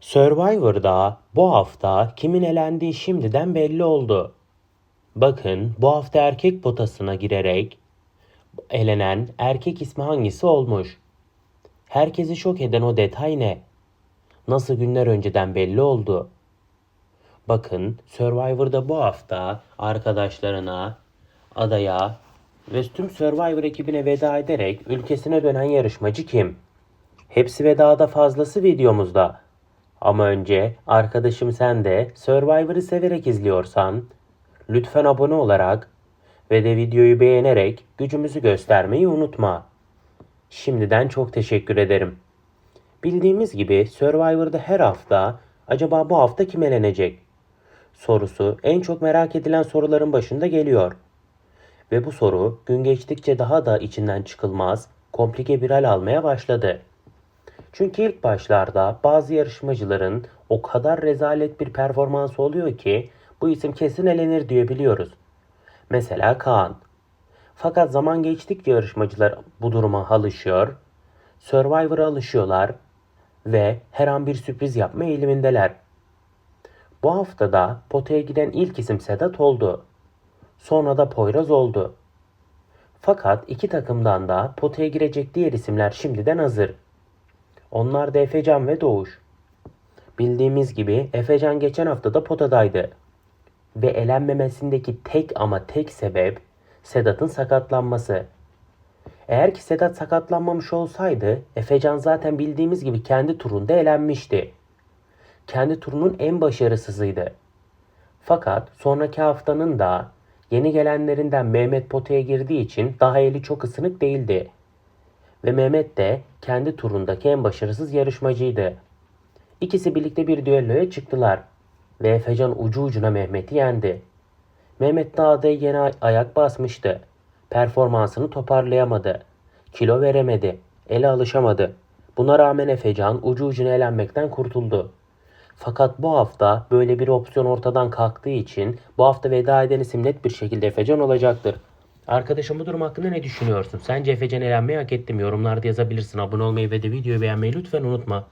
Survivor'da bu hafta kimin elendiği şimdiden belli oldu. Bakın bu hafta erkek potasına girerek elenen erkek ismi hangisi olmuş? Herkesi şok eden o detay ne? Nasıl günler önceden belli oldu? Bakın Survivor'da bu hafta arkadaşlarına, adaya ve tüm Survivor ekibine veda ederek ülkesine dönen yarışmacı kim? Hepsi ve daha da fazlası videomuzda. Ama önce arkadaşım sen de Survivor'ı severek izliyorsan lütfen abone olarak ve de videoyu beğenerek gücümüzü göstermeyi unutma. Şimdiden çok teşekkür ederim. Bildiğimiz gibi Survivor'da her hafta acaba bu hafta kim elenecek? Sorusu en çok merak edilen soruların başında geliyor. Ve bu soru gün geçtikçe daha da içinden çıkılmaz, komplike bir hal almaya başladı. Çünkü ilk başlarda bazı yarışmacıların o kadar rezalet bir performansı oluyor ki bu isim kesin elenir diyebiliyoruz. Mesela Kaan. Fakat zaman geçtikçe yarışmacılar bu duruma alışıyor, Survivor'a alışıyorlar ve her an bir sürpriz yapma eğilimindeler. Bu haftada potaya giden ilk isim Sedat oldu. Sonra da Poyraz oldu. Fakat iki takımdan da potaya girecek diğer isimler şimdiden hazır. Onlar da Efecan ve Doğuş. Bildiğimiz gibi Efecan geçen hafta da potadaydı. Ve elenmemesindeki tek ama tek sebep Sedat'ın sakatlanması. Eğer ki Sedat sakatlanmamış olsaydı Efecan zaten bildiğimiz gibi kendi turunda elenmişti. Kendi turunun en başarısızıydı. Fakat sonraki haftanın da yeni gelenlerinden Mehmet potaya girdiği için daha eli çok ısınık değildi. Ve Mehmet de kendi turundaki en başarısız yarışmacıydı. İkisi birlikte bir düelloya çıktılar ve Efecan ucu ucuna Mehmet'i yendi. Mehmet dağda yine ayak basmıştı. Performansını toparlayamadı. Kilo veremedi. Ele alışamadı. Buna rağmen Efecan ucu ucuna elenmekten kurtuldu. Fakat bu hafta böyle bir opsiyon ortadan kalktığı için bu hafta veda eden isim net bir şekilde Efecan olacaktır. Arkadaşım bu durum hakkında ne düşünüyorsun? Sence Efecan elenmeyi hak etti mi? Yorumlarda yazabilirsin. Abone olmayı ve de videoyu beğenmeyi lütfen unutma.